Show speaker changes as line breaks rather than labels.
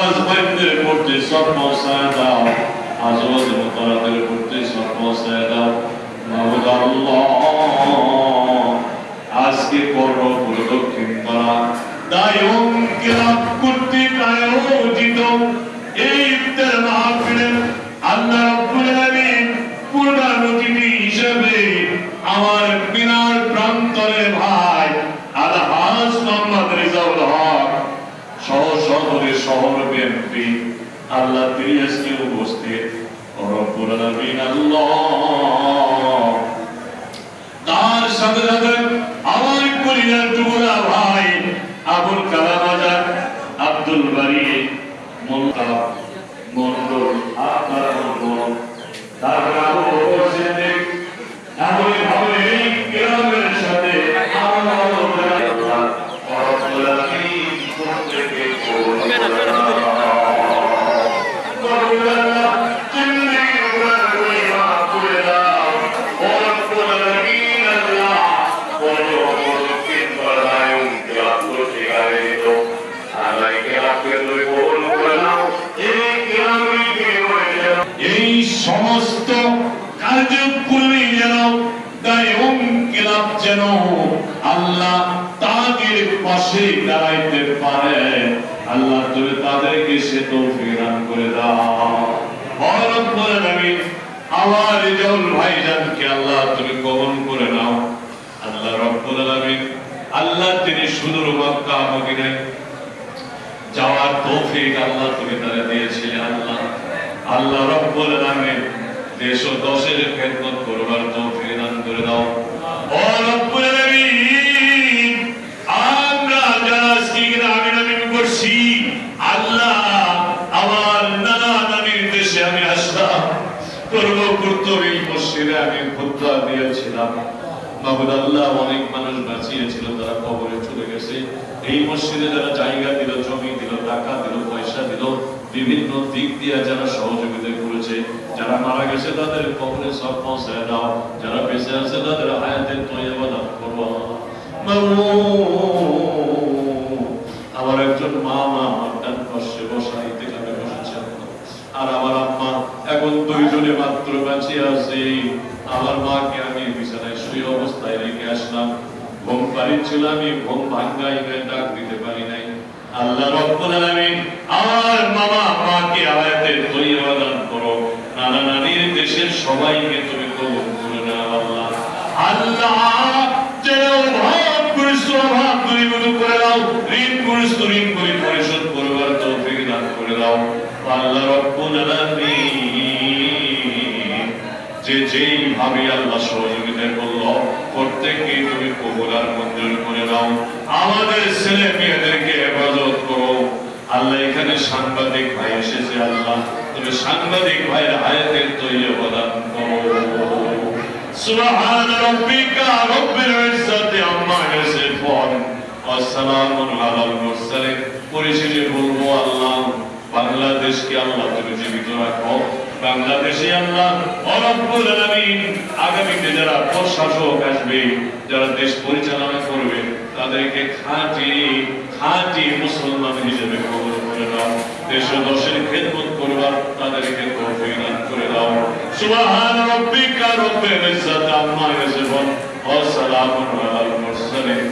হাজবেন্ডের করতে সব পৌঁছায় দাও আজওয়াজ মুতারাদের করতে সব পৌঁছায় দাও আজকে পর্ব প্রদক্ষিণ করা দায়ম কিরাম কর্তৃক আয়োজিত এই ইফতার মাহফিলের আল্লাহ রাব্বুল আলামিন পূর্ণানুতিথি হিসেবে আমার বিনার প্রান্তরে ভাই শহরে বিএনপি আল্লাহ তিনি আজকে উপস্থিত। তার সাথে সাথে আমার পরিবার টুকুরা ভাই। আবুল কালাম আজাদ, আব্দুল বারি মন্তাব কার্যক্রমে যেন দায়ম কিলাপ যেন আল্লাহ তাদের পাশে দাঁড়াইতে পারে। আল্লাহ তুমি তাদেরকে সে তৌফিক দান করে দাও। রব্বুল আলামিন আমার রেজাউল ভাইজানকে আল্লাহ তুমি কবুল করে নাও। আল্লাহ রব্বুল আলামিন, আল্লাহ তিনি সুদূর মক্কা মদিনায় যাওয়ার তৌফিক আল্লাহ তুমি তারা দিয়েছিলে আল্লাহ আল্লাহ রব্বুল আলামিন দেশ ও দশের খেদমত করবার তৌফিক দান করে দাও। গ্রামে নামে আমি আমি মানুষ বাঁচিয়েছিল, তারা কবরে চলে গেছে। এই মসজিদে যারা জায়গা দিল, জমি দিল, টাকা দিল, পয়সা দিল বিভিন্ন দিক দিয়ে যারা সহযোগিতা করেছে, যারা মারা গেছে, তাদের কবরে সব দাও। যারা বেঁচে আছে, তাদের হায়াতের তৈবা দান করব একজন মা মা আমার ডান পাশে বসা বসেছেন আর আমার আম্মা, এখন দুইজনে মাত্র বাঁচিয়ে আছে। আমার মাকে আমি বিছানায় শুয়ে অবস্থায় রেখে আসলাম। ঘুম পাড়িছিল আমি, ঘুম ভাঙ্গাই ডাক দিতে পারি নাই। আল্লাহ রব্বুল আলামিন আমার মামা মাকে আয়াতে তৈবা দান করো। নানা নানির দেশের সবাইকে তুমি কবুল করে নাও আল্লাহ। আল্লাহ যেন অভাব করিস অভাব দূরীভূত করে দাও, ঋণ করিস ঋণ করি পরিশোধ করবার তৌফিক দান করে দাও। আল্লাহ রব্বুল আলামিন যে যেই ভাবে আল্লাহ সহযোগিতা করল প্রত্যেককে তুমি কবুল আর মঞ্জুর করে দাও আমাদের ছেলে মেয়েদেরকে হেফাজত করো আল্লাহ এখানে সাংবাদিক ভাই এসেছে আল্লাহ তুমি সাংবাদিক ভাইয়ের আয়াতের তৈরি প্রদান করো سبحان ربك رب العزة عما يصفون والسلام على المرسلين পরিশেষে বলবো আল্লাহ বাংলাদেশকে আল্লাহ তুমি জীবিত রাখো। বাংলাদেশে আল্লাহ আগামীতে যারা প্রশাসক আসবে, যারা দেশ পরিচালনা করবে, তাদেরকে খাঁটি খাঁটি মুসলমান হিসেবে কবুল করে দাও। দেশ দশের খেদমত করবার তাদেরকে তৌফিক দান করে দাও। সুবহান রব্বিল আম্মা ইয়াসিফুন। ওয়া সালামুন আলাল মুরসালিন।